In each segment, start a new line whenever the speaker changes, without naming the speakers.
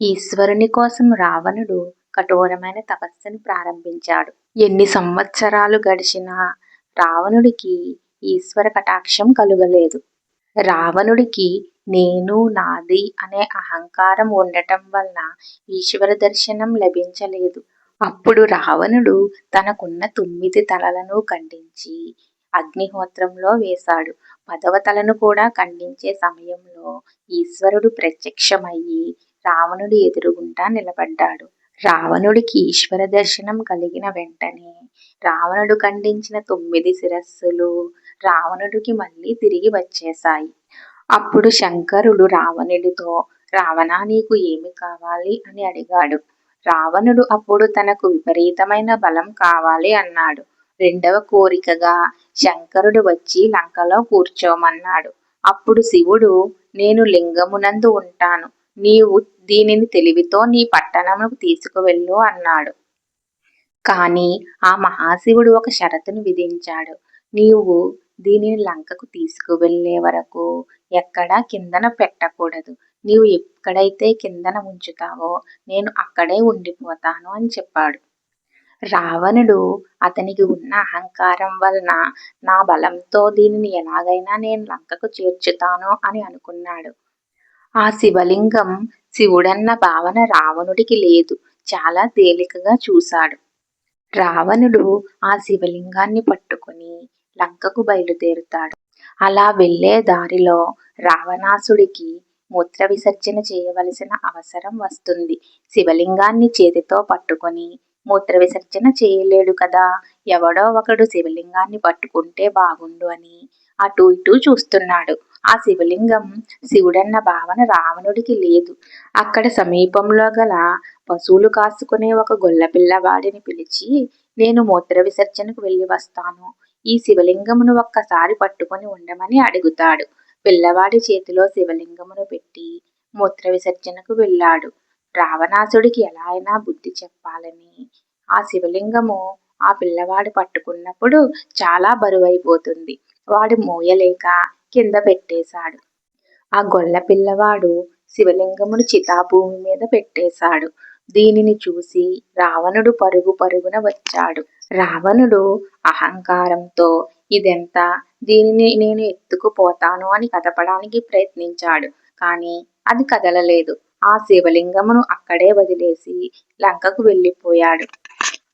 ఈశ్వరుని కోసం రావణుడు కఠోరమైన తపస్సును ప్రారంభించాడు. ఎన్ని సంవత్సరాలు గడిచినా రావణుడికి ఈశ్వర కటాక్షం కలుగలేదు. రావణుడికి నేను నాది అనే అహంకారం ఉండటం వలన ఈశ్వర దర్శనం లభించలేదు. అప్పుడు రావణుడు తనకున్న తొమ్మిది తలలను ఖండించి అగ్నిహోత్రంలో వేశాడు. పదవ తలను కూడా ఖండించే సమయంలో ఈశ్వరుడు ప్రత్యక్షమయ్యి రావణుడి ఎదురుగుండా నిలబడ్డాడు. రావణుడికి ఈశ్వర దర్శనం కలిగిన వెంటనే రావణుడు ఖండించిన తొమ్మిది శిరస్సులు రావణుడికి మళ్ళీ తిరిగి వచ్చేశాయి. అప్పుడు శంకరుడు రావణుడితో రావణా నీకు ఏమి కావాలి అని అడిగాడు. రావణుడు అప్పుడు తనకు విపరీతమైన బలం కావాలి అన్నాడు. రెండవ కోరికగా శంకరుడు వచ్చి లంకలో కూర్చోమన్నాడు. అప్పుడు శివుడు నేను లింగమునందు ఉంటాను. నీవు దీనిని తెలివితో నీ పట్టణమునకు తీసుకువెళ్ళు అన్నాడు. కానీ ఆ మహాశివుడు ఒక షరతును విధించాడు. నీవు దీనిని లంకకు తీసుకువెళ్ళే వరకు ఎక్కడా కిందన పెట్టకూడదు. నీవు ఎక్కడైతే కిందన ఉంచుతావో నేను అక్కడే ఉండిపోతాను అని చెప్పాడు. రావణుడు అతనికి ఉన్న అహంకారం వలన నా బలంతో దీనిని ఎలాగైనా నేను లంకకు చేర్చుతాను అని అనుకున్నాడు. ఆ శివలింగం శివుడన్న భావన రావణుడికి లేదు. చాలా తేలికగా చూశాడు. రావణుడు ఆ శివలింగాన్ని పట్టుకుని లంకకు బయలుదేరుతాడు. అలా వెళ్ళే దారిలో రావణాసుడికి మూత్ర విసర్జన చేయవలసిన అవసరం వస్తుంది. శివలింగాన్ని చేతితో పట్టుకొని మూత్ర విసర్జన చేయలేడు కదా! ఎవడో ఒకడు శివలింగాన్ని పట్టుకుంటే బాగుండు అని అటు ఇటు చూస్తున్నాడు. ఆ శివలింగం శివుడన్న భావన రావణుడికి లేదు. అక్కడ సమీపంలో గల పశువులు కాసుకునే ఒక గొల్లపిల్లవాడిని పిలిచి నేను మూత్ర విసర్జనకు వెళ్ళి వస్తాను. ఈ శివలింగమును ఒక్కసారి పట్టుకొని ఉండమని అడుగుతాడు. పిల్లవాడి చేతిలో శివలింగమును పెట్టి మూత్ర విసర్జనకు వెళ్ళాడు. రావణాసుడికి ఎలా అయినా బుద్ధి చెప్పాలని ఆ శివలింగము ఆ పిల్లవాడు పట్టుకున్నప్పుడు చాలా బరువైపోతుంది. వాడు మోయలేక కింద పెట్టేశాడు. ఆ గొల్ల పిల్లవాడు శివలింగమును చితాభూమి మీద పెట్టేశాడు. దీనిని చూసి రావణుడు పరుగు పరుగున వచ్చాడు. రావణుడు అహంకారంతో ఇదెంత దీనిని నేను ఎత్తుకుపోతాను అని కదపడానికి ప్రయత్నించాడు. కానీ అది కదలలేదు. ఆ శివలింగమును అక్కడే వదిలేసి లంకకు వెళ్ళిపోయాడు.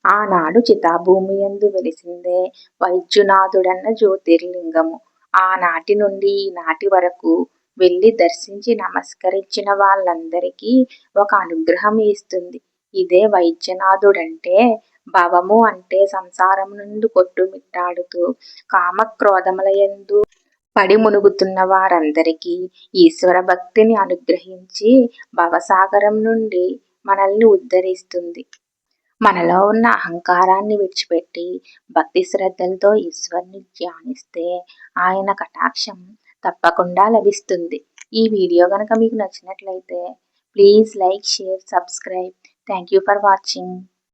ఆనాడు చితాభూమియందు వెలిసిందే వైద్యునాథుడన్న జ్యోతిర్లింగము. ఆనాటి నుండి ఈనాటి వరకు వెళ్ళి దర్శించి నమస్కరించిన వాళ్ళందరికీ ఒక అనుగ్రహం ఇస్తుంది. ఇదే వైద్యనాథుడంటే భవము అంటే సంసారం నుండి కొట్టుమిట్టాడుతూ కామక్రోధములయందు పడి మునుగుతున్న వారందరికీ ఈశ్వర భక్తిని అనుగ్రహించి భవసాగరం నుండి మనల్ని ఉద్ధరిస్తుంది. మనలో ఉన్న అహంకారాన్ని విడిచిపెట్టి భక్తి శ్రద్ధలతో ఈశ్వరుని ధ్యానిస్తే ఆయన కటాక్షం తప్పకుండా లభిస్తుంది. ఈ వీడియో కనుక మీకు నచ్చినట్లయితే please like share subscribe thank you for watching